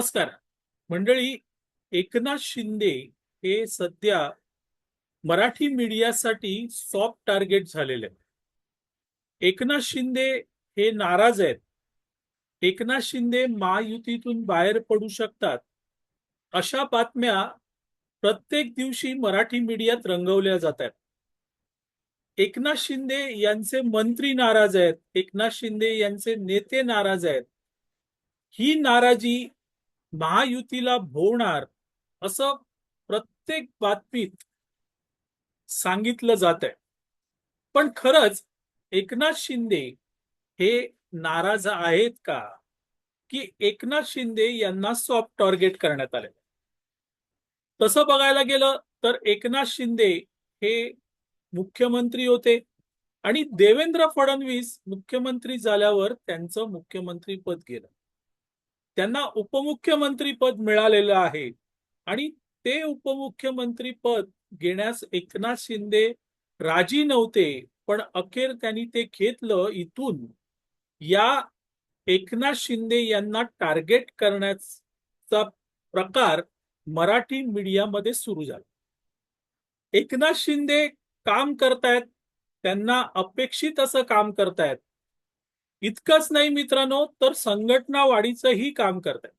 नमस्कार. मंडळी एकनाथ शिंदे हे सध्या मराठी मीडियासाठी सॉफ्ट टार्गेट झालेले आहेत. एकनाथ शिंदे हे नाराज आहेत. एकनाथ शिंदे महायुतीतून बाहेर पडू शकतात. अशा बातम्या प्रत्येक दिवशी मराठी मीडियात रंगवल्या जात आहेत. एकनाथ शिंदे यांचे मंत्री नाराज आहेत. एकनाथ शिंदे यांचे नेते नाराज आहेत. ही नाराजी महायुतीला भोवणार असं प्रत्येक बातमीत सांगितलं जात आहे पण खरंच एकनाथ शिंदे हे नाराज आहेत का? की एकनाथ शिंदे यांना सॉफ्ट टार्गेट करण्यात आले तसं बघायला गेलं तर एकनाथ शिंदे हे मुख्यमंत्री होते आणि देवेंद्र फडणवीस मुख्यमंत्री झाल्यावर त्यांचं मुख्यमंत्री पद गेलं. त्यांना उपमुख्यमंत्री पद मिळालेलं आहे. आणि ते उपमुख्यमंत्री पद घेण्यास एकनाथ शिंदे राजी नव्हते पण अखेर त्यांनी ते घेतलं इथून. या एकनाथ शिंदे यांना टार्गेट करण्याचा प्रकार मराठी मीडियामध्ये सुरू झाला. एकनाथ शिंदे काम करतायत त्यांना अपेक्षित असं काम करतायत इतकंच नाही मित्रांनो तर संघटना वाढीचंही काम करतायत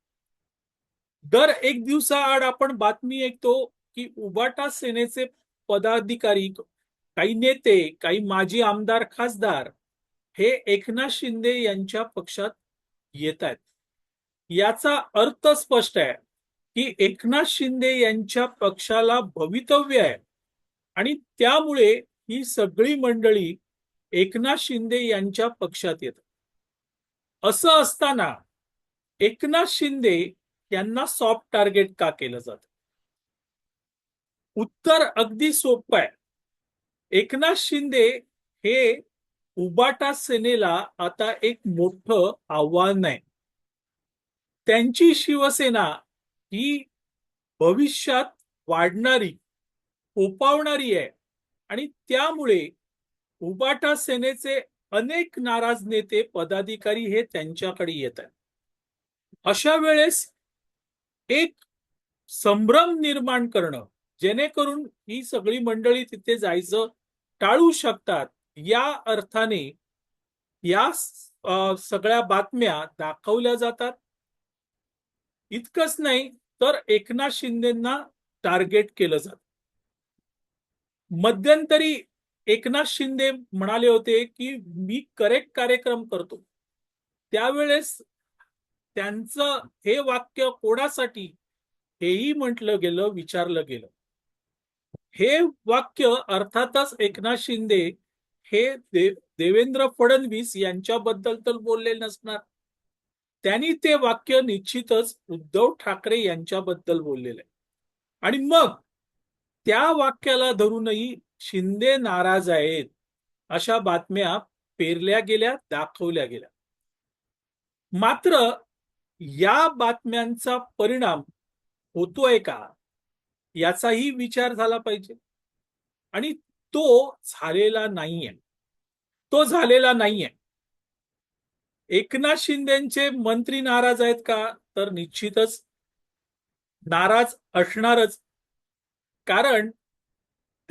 दर एक दिवसाआड आपण बातमी ऐकतो की उबाटा सेनेचे पदाधिकारी काही नेते काही माजी आमदार खासदार हे एकनाथ शिंदे यांच्या पक्षात येत आहेत याचा अर्थ स्पष्ट आहे की एकनाथ शिंदे यांच्या पक्षाला भवितव्य आहे आणि त्यामुळे ही सगळी मंडळी एकनाथ शिंदे यांच्या पक्षात येतात. असं असताना एकनाथ शिंदे यांना सॉफ्ट टार्गेट का केलं जात? उत्तर अगदी सोपं आहे. एकनाथ शिंदे हे उबाटा सेनेला आता एक मोठं आव्हान आहे त्यांची शिवसेना ही भविष्यात वाढणारी फोपावणारी आहे. आणि त्यामुळे उबाटा सेनेचे अनेक नाराज नेते पदाधिकारी हे त्यांच्याकडे येत आहेत. अशा वेळेस एक संभ्रम निर्माण करणं जेणेकरून ही सगळी मंडळी तिथे जायचं टाळू शकतात या अर्थाने या सगळ्या बातम्या दाखवल्या जातात. इतकंच नाही तर एकनाथ शिंदेना टार्गेट केलं जात. मध्यंतरी एकनाथ शिंदे म्हणाले होते की मी करेक्ट कार्यक्रम करतो. त्यावेळेस त्यांचं हे वाक्य कोणासाठी? हेही म्हटलं गेलं विचारलं गेलं. हे वाक्य अर्थातच एकनाथ शिंदे हे देवेंद्र फडणवीस यांच्याबद्दल तर बोलले नसणार. त्यांनी ते वाक्य निश्चितच उद्धव ठाकरे यांच्याबद्दल बोललेलं आहे. आणि मग त्या वाक्याला धरूनही शिंदे नाराज आहेत अशा बातम्या पेरल्या गेल्या दाखवल्या गेल्या. मात्र या बातम्यांचा परिणाम होतोय का? याचाही विचार झाला पाहिजे. आणि तो झालेला नाहीये. तो झालेला नाहीये. एकनाथ शिंदेचे मंत्री नाराज आहेत का? तर निश्चितच नाराज असणारच. कारण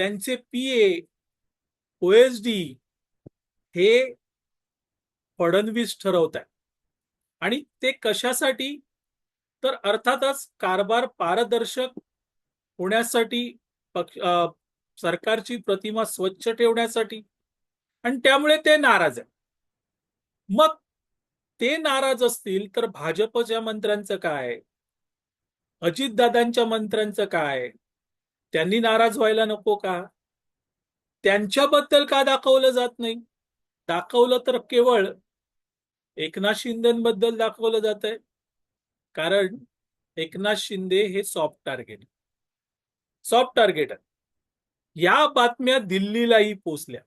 त्यांचे पी ए ओएसडी हे फडणवीस ठरवत आहे आणि ते कशासाठी? तर अर्थातच कारभार पारदर्शक होण्यासाठी पक्ष सरकारची प्रतिमा स्वच्छ ठेवण्यासाठी. आणि त्यामुळे ते नाराज आहे मग ते नाराज असतील तर भाजपच्या मंत्र्यांचं काय? अजितदादांच्या मंत्र्यांचं काय? त्यांनी नाराज व्हायला नको का? त्यांच्याबद्दल का दाखवलं जात नाही? दाखवलं तर केवळ एकनाथ शिंदेबद्दल दाखवलं जात आहे. कारण एकनाथ शिंदे हे सॉफ्ट टार्गेट सॉफ्ट टार्गेट आहे या बातम्या दिल्लीलाही पोचल्या.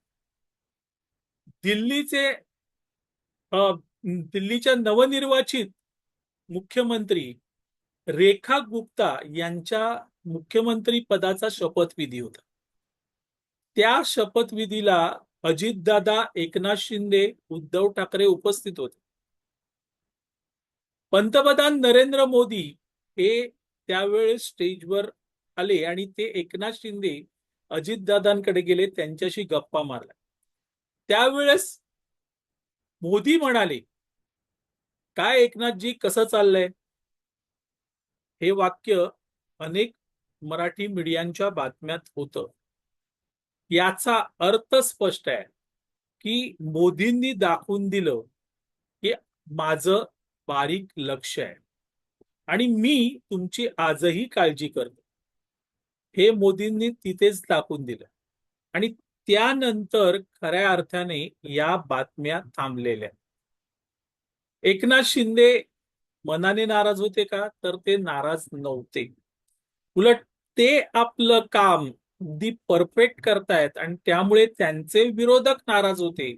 दिल्लीचे दिल्लीच्या नवनिर्वाचित मुख्यमंत्री रेखा गुप्ता यांच्या मुख्यमंत्री पदाचा शपथविधी होता. त्या शपथविधीला अजितदादा एकनाथ शिंदे उद्धव ठाकरे उपस्थित होते. पंतप्रधान नरेंद्र मोदी हे त्यावेळेस स्टेजवर आले आणि ते एकनाथ शिंदे अजितदादांकडे गेले त्यांच्याशी गप्पा मारल्या. त्यावेळेस मोदी म्हणाले काय एकनाथजी कसं चाललंय? हे वाक्य अनेक मराठी मीडियांच्या बातम्यात होतं. याचा अर्थ स्पष्ट आहे की मोदींनी दाखवून दिलं की माझं बारीक लक्ष आहे. आणि मी तुमची आजही काळजी करतो. हे मोदींनी तिथेच दाखवून दिलं. आणि त्यानंतर खऱ्या अर्थाने या बातम्या थांबलेल्या. एकनाथ शिंदे मनाने नाराज होते का? तर ते नाराज नव्हते. उलट ते आपलं काम अगदी परफेक्ट करतायत आणि त्यामुळे त्यांचे विरोधक नाराज होते.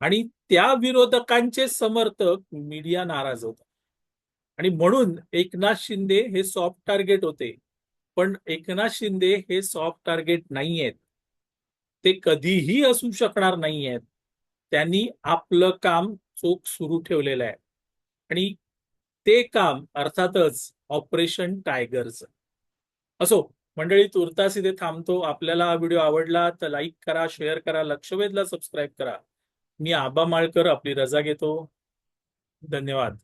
आणि त्या विरोधकांचे समर्थक मीडिया नाराज होता. आणि म्हणून एकनाथ शिंदे हे सॉफ्ट टार्गेट होते. पण एकनाथ शिंदे हे सॉफ्ट टार्गेट नाही आहेत ते कधीही असू शकणार नाही आहेत त्यांनी आपलं काम चोख सुरू ठेवलेलं आहे. आणि ते काम अर्थातच ऑपरेशन टायगरचं असो मंडळी तुर्तास इथे थांबतो. आपल्याला हा व्हिडिओ आवडला तर लाईक करा शेअर करा लक्षवेधला सबस्क्राईब करा. मी आबा माळकर आपली रजा घेतो. धन्यवाद.